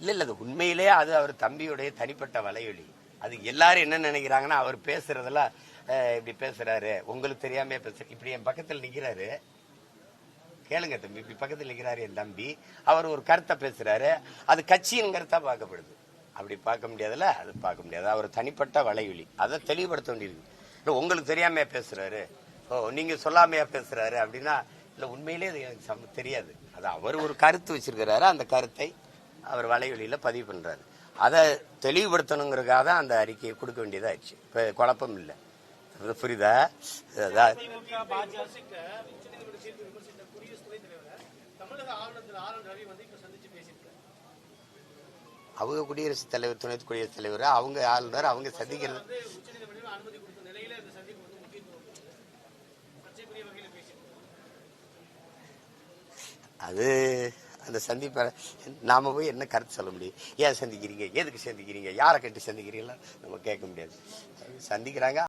இல்ல இல்ல அது உண்மையிலே அது அவர் தம்பியுடைய தனிப்பட்ட வலையொலி. அது எல்லாரும் என்ன நினைக்கிறாங்கன்னா அவர் பேசுறதெல்லாம் இப்படி பேசுறாரு. உங்களுக்கு தெரியாம பேச இப்படி என் பக்கத்தில் நிக்கிறாரு. கேளுங்க தம்பி இப்படி பக்கத்தில் நிக்கிறாரு என் தம்பி. அவர் ஒரு கருத்தை பேசுறாரு. அது கட்சியின் கருத்தா பார்க்கப்படுது. அப்படி பார்க்க முடியாதுல்ல? அது பார்க்க முடியாது. அவர் தனிப்பட்ட வலையொலி. அதை தெளிவுபடுத்த வேண்டியிருக்கு உங்களுக்கு தெரியாம பேசுறாரு. ஓ நீங்க சொல்லாமையா பேசுறாரு அப்படின்னா இல்ல உண்மையிலே அது எனக்கு தெரியாது. அது அவர் ஒரு கருத்து வச்சிருக்கிறாரு. அந்த கருத்தை அவர் வலைவெளியில பதிவு பண்றாரு. அதை தெளிவுபடுத்தணுங்கிறதுக்காக தான் அந்த அறிக்கையை கொடுக்க வேண்டியதாச்சு இப்ப குழப்பம் இல்லை. அது புரியுதா அவங்க குடியரசுத் தலைவர் துணை குடியரசுத் தலைவர் அவங்க ஆளுநர் அவங்க சந்திக்கிறது அது அந்த சந்திப்பை நாம் போய் என்ன கருத்து சொல்ல முடியும்? ஏன் சந்திக்கிறீங்க? எதுக்கு சந்திக்கிறீங்க? யாரை கட்டி சந்திக்கிறீங்களா நம்ம கேட்க முடியாது. சந்திக்கிறாங்க.